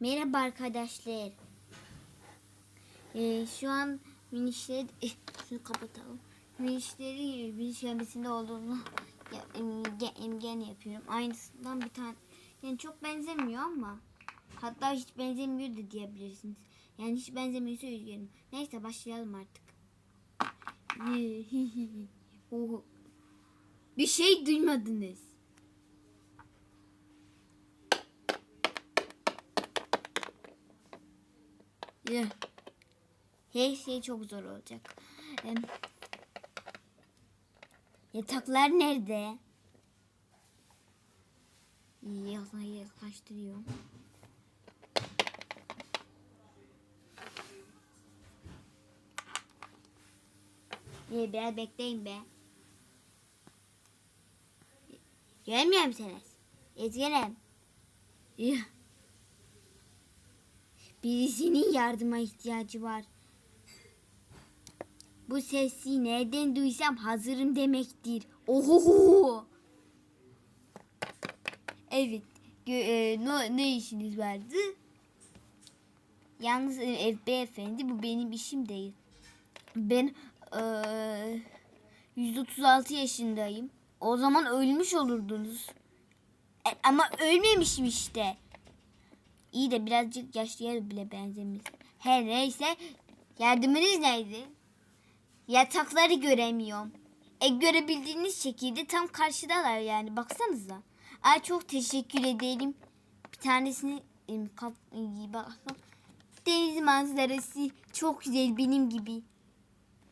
Merhaba arkadaşlar. Ee, şu an minişler şunu kapatalım. Minişleri miniş gemisinde olduğunu ya, em, ge- emgen yapıyorum. Aynısından bir tane yani çok benzemiyor ama hatta hiç benzemiyor da diyebilirsiniz. Yani hiç benzemiyorsa üzgünüm. Neyse başlayalım artık. Oho. bir şey duymadınız. Yeah. Her şey çok zor olacak. Em, Yataklar nerede? Yazmayı yaklaştırıyorum. İyi biraz bekleyin be. Gelmiyor musunuz? Ezgilerim. Birisinin yardıma ihtiyacı var. Bu sesi nereden duysam hazırım demektir. Oho! Evet. e, ne, ne işiniz vardı? Yalnız e, FB efendi bu benim işim değil. Ben e, 136 yaşındayım. O zaman ölmüş olurdunuz. E, ama ölmemişim işte. İyi de birazcık yaşlıya bile benzemiş. Her neyse yardımınız neydi? Yatakları göremiyorum. E görebildiğiniz şekilde tam karşıdalar yani baksanıza. Ay çok teşekkür ederim. Bir tanesini kap, e, bakalım. Deniz manzarası çok güzel benim gibi.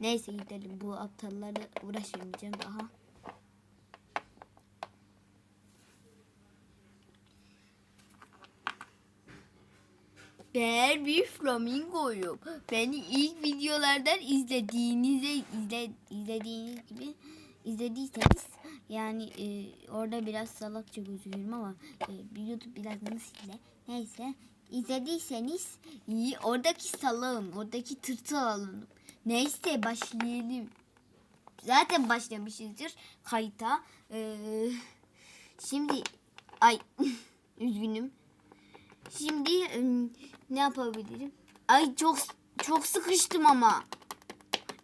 Neyse gidelim bu aptallarla uğraşmayacağım daha. Ben bir flamingoyum. Beni ilk videolardan izlediğinizde izle, izlediğiniz gibi izlediyseniz yani e, orada biraz salakça gözüküyorum ama e, YouTube biraz nasıl neyse izlediyseniz iyi oradaki salağım oradaki tırtıl alalım. Neyse başlayalım. Zaten başlamışızdır kayıta. Ee, şimdi ay üzgünüm. Şimdi ne yapabilirim? Ay çok çok sıkıştım ama.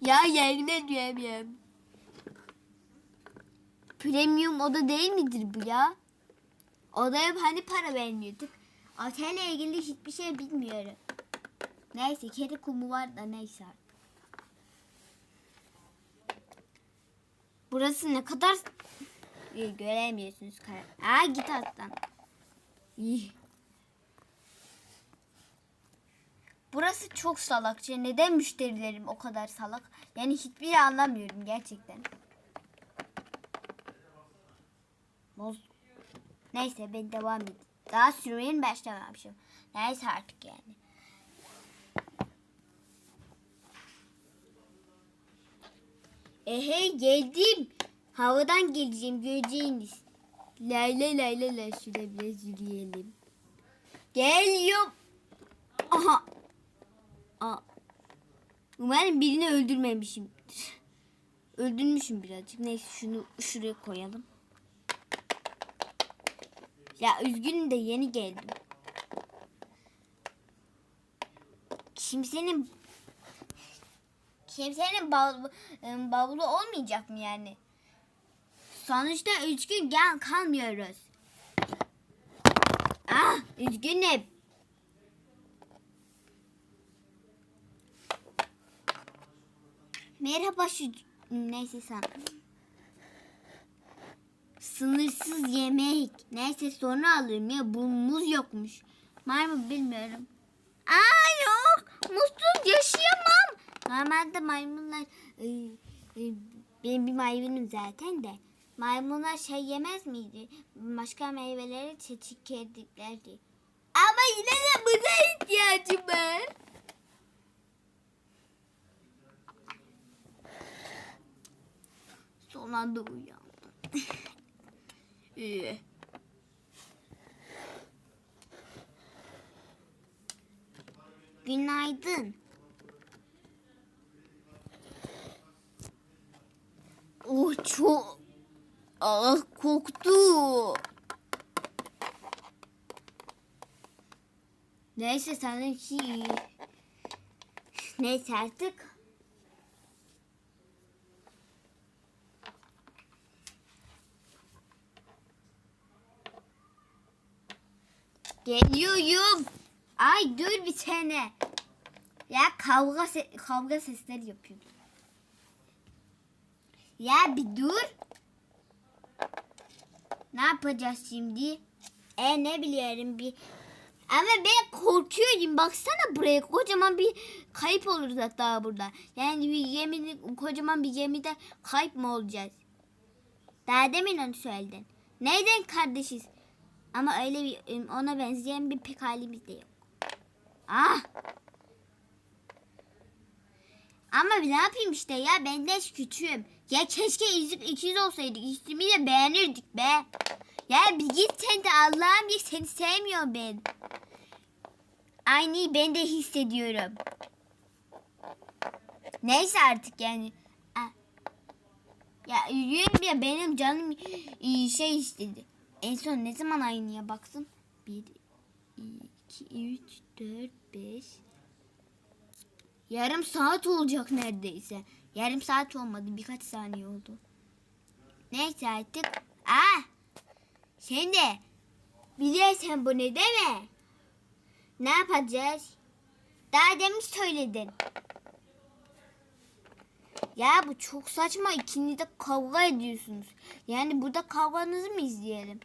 Ya yerine diyemiyorum. Premium oda değil midir bu ya? Odaya hani para vermiyorduk. Otelle ilgili hiçbir şey bilmiyorum. Neyse kedi kumu var da neyse. Burası ne kadar İyi, göremiyorsunuz. Aa git alttan. İyi. Burası çok salakça. Neden müşterilerim o kadar salak? Yani hiçbir şey anlamıyorum gerçekten. Boz. Neyse ben devam edeyim. Daha sürmeyin başlamamışım. Neyse artık yani. Ehe geldim. Havadan geleceğim göreceğiniz. Lay lay lay lay lay şurada biraz yürüyelim. Geliyorum. Aha. Aa. Umarım birini öldürmemişim. Öldürmüşüm birazcık. Neyse şunu şuraya koyalım. Ya üzgünüm de yeni geldim. Kimsenin kimsenin bav- ıı, bavulu olmayacak mı yani? Sonuçta üç gün gel kalmıyoruz. Ah üzgünüm. Merhaba şu neyse sen. Sınırsız yemek. Neyse sonra alırım ya bu muz yokmuş. Var mı bilmiyorum. Aa yok. Muzsuz yaşayamam. Normalde maymunlar e, e, benim bir maymunum zaten de. Maymunlar şey yemez miydi? Başka meyveleri çeçikerdiklerdi. Ama yine de buna ihtiyacım var. Son anda uyandım. Günaydın. Oh çok ah koktu. Neyse seninki iyi. Neyse artık. Geliyorum. Ay dur bir tane. Ya kavga se- kavga sesleri yapıyor. Ya bir dur. Ne yapacağız şimdi? E ne biliyorum bir. Ama ben korkuyorum. Baksana buraya kocaman bir kayıp oluruz hatta burada. Yani bir gemide kocaman bir gemide kayıp mı olacağız? Daha demin onu söyledin. Neyden kardeşiz? Ama öyle bir ona benzeyen bir pek halimiz de yok. Ah! Ama ne yapayım işte ya ben de küçüğüm. Ya keşke izik ikiz olsaydık. İsmini de beğenirdik be. Ya bir git sen de Allah'ım ya seni sevmiyor ben. Aynı ben de hissediyorum. Neyse artık yani. Ya yürüyorum ya benim canım e, şey istedi. En son ne zaman aynaya baksın? 1, 2, 3, 4, 5. Yarım saat olacak neredeyse. Yarım saat olmadı. Birkaç saniye oldu. Neyse artık. Ah! Sen de biliyorsun bunu mi? Ne yapacağız? Daha demin söyledin. Ya bu çok saçma. İkiniz de kavga ediyorsunuz. Yani burada kavganızı mı izleyelim?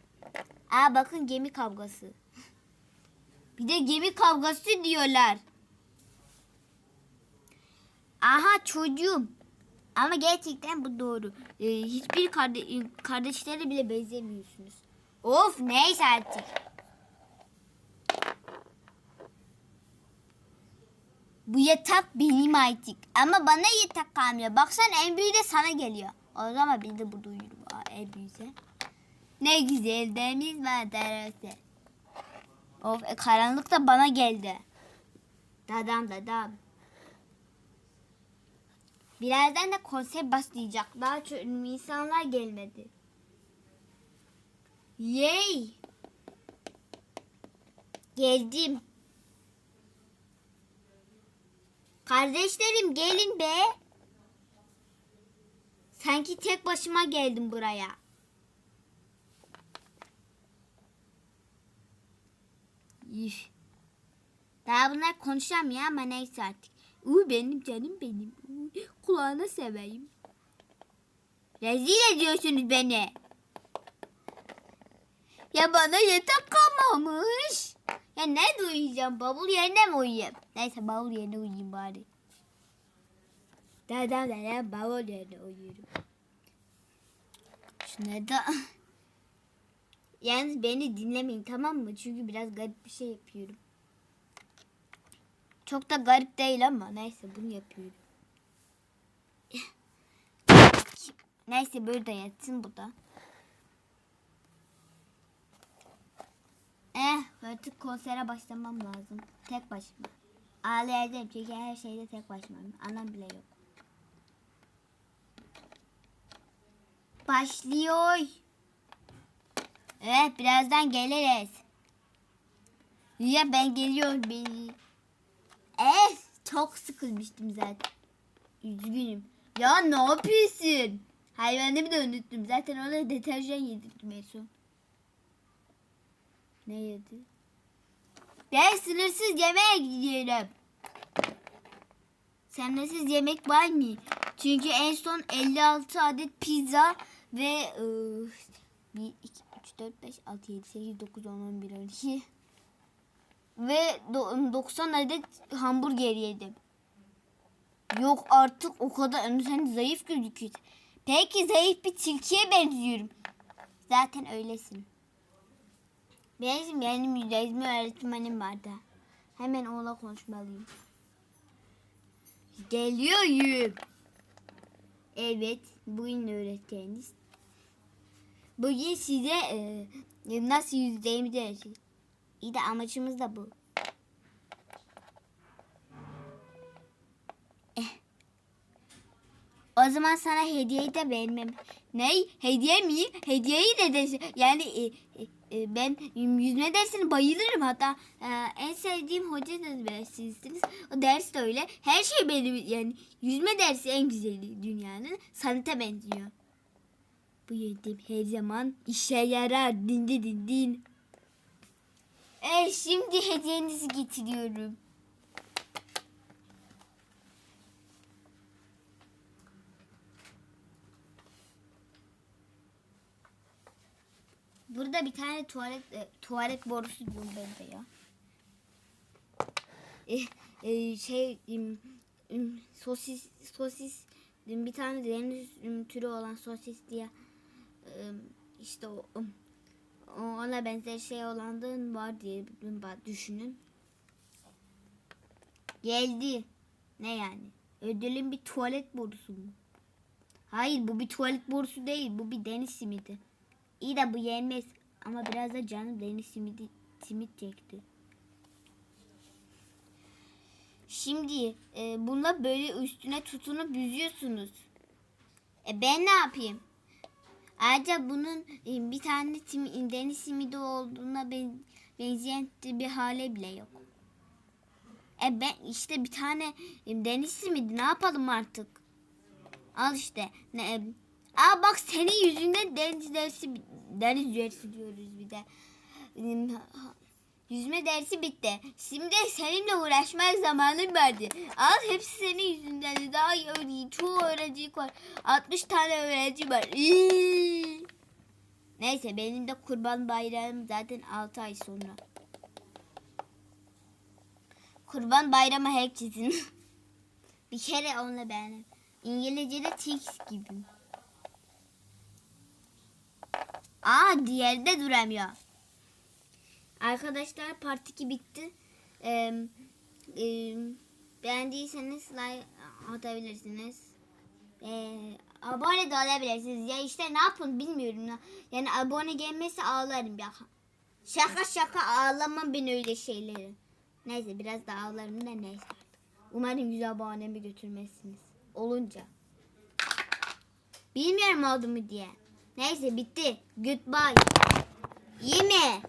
Aa bakın gemi kavgası. Bir de gemi kavgası diyorlar. Aha çocuğum. Ama gerçekten bu doğru. Ee, hiçbir karde kardeşlere bile benzemiyorsunuz. Of neyse artık. Bu yatak benim artık. Ama bana yatak kalmıyor. Baksana en büyüğü de sana geliyor. O zaman biz de burada uyurum. En büyüğü. Ne güzel deniz manzarası. Of e, karanlık da bana geldi. Dadam dadam. Birazdan da konser başlayacak. Daha çok insanlar gelmedi. Yay! Geldim. Kardeşlerim gelin be. Sanki tek başıma geldim buraya. Üf. Daha bunlar konuşamıyor ama neyse artık. Uy benim canım benim. Uy, kulağına seveyim. Rezil ediyorsunuz beni. Ya bana yatak kalmamış. Ya nerede uyuyacağım? Bavul yerine mi uyuyayım? Neyse bavul yerine uyuyayım bari. Da da bavul yerine uyuyorum. Şuna da... Yalnız beni dinlemeyin tamam mı? Çünkü biraz garip bir şey yapıyorum. Çok da garip değil ama neyse bunu yapıyorum. neyse böyle de yatsın bu da. Eh artık konsere başlamam lazım. Tek başıma. Ağlayacağım çünkü her şeyde tek başımayım. Anam bile yok. Başlıyor. Evet birazdan geliriz. Ya ben geliyorum beni. Eh çok sıkılmıştım zaten. Üzgünüm. Ya ne yapıyorsun? Hayvanımı da unuttum. Zaten ona deterjan yedirdim en son. Ne yedi? Ben sınırsız yemeğe gidiyorum. Sınırsız yemek var mı? Çünkü en son 56 adet pizza ve ıı, 1, 2, 3, 4, 5, 6, 7, 8, 9, 10, 11, 12 ve do- 90 adet hamburger yedim. Yok artık o kadar. Sen zayıf gözüküyorsun. Peki zayıf bir tilkiye benziyorum. Zaten öylesin. Benim benim resmi öğretmenim vardı. Hemen onunla konuşmalıyım. Geliyorum. Evet, bugün öğreteceğiniz. Bugün size e, nasıl yüzeceğimizi öğreteceğiz. İyi de amacımız da bu. Eh. O zaman sana hediyeyi de vermem. Ne? Hediye mi? Hediyeyi de de yani e, e, e, ben yüzme dersine bayılırım. Hatta e, en sevdiğim hoca da sizsiniz. O ders de öyle. Her şey benim yani yüzme dersi en güzeli dünyanın. Sanata benziyor. Bu yöntem her zaman işe yarar. Din din din din. E, şimdi hediyenizi getiriyorum. Burada bir tane tuvalet e, tuvalet borusu diyorum ben de ya. E, e, şey im, im, sosis sosis bir tane deniz im, türü olan sosis diye im, işte o im, ona benzer şey olandan var diye düşünün. Geldi. Ne yani? Ödülün bir tuvalet borusu mu? Hayır bu bir tuvalet borusu değil. Bu bir deniz simidi. İyi de bu yenmez. Ama biraz da canım deniz simidi, simit çekti. Şimdi e, bununla böyle üstüne tutunup yüzüyorsunuz. E ben ne yapayım? Ayrıca bunun e, bir tane tim, deniz simidi olduğuna ben, benzeyen bir hale bile yok. E ben işte bir tane e, deniz simidi ne yapalım artık? Al işte. Ne, e, aa bak senin yüzünden deniz dersi deniz dersi diyoruz bir de. Yüzme dersi bitti. Şimdi seninle uğraşmaya zamanım vardı. Al hepsi senin yüzünden. Daha iyi çoğu öğrenci var. 60 tane öğrenci var. İyi. Neyse benim de kurban bayramım zaten 6 ay sonra. Kurban bayramı herkesin. bir kere onunla beğendim. İngilizce'de Tix gibi. Aa diğeri de duramıyor. Arkadaşlar part 2 bitti. Ee, e, beğendiyseniz like atabilirsiniz. Ee, abone de olabilirsiniz. Ya işte ne yapın bilmiyorum. ya. Yani abone gelmezse ağlarım ya. Şaka şaka ağlamam ben öyle şeyleri. Neyse biraz da ağlarım da neyse. Umarım yüz abonemi götürmezsiniz. Olunca. Bilmiyorum oldu mu diye. Neyse bitti. Goodbye. Mi?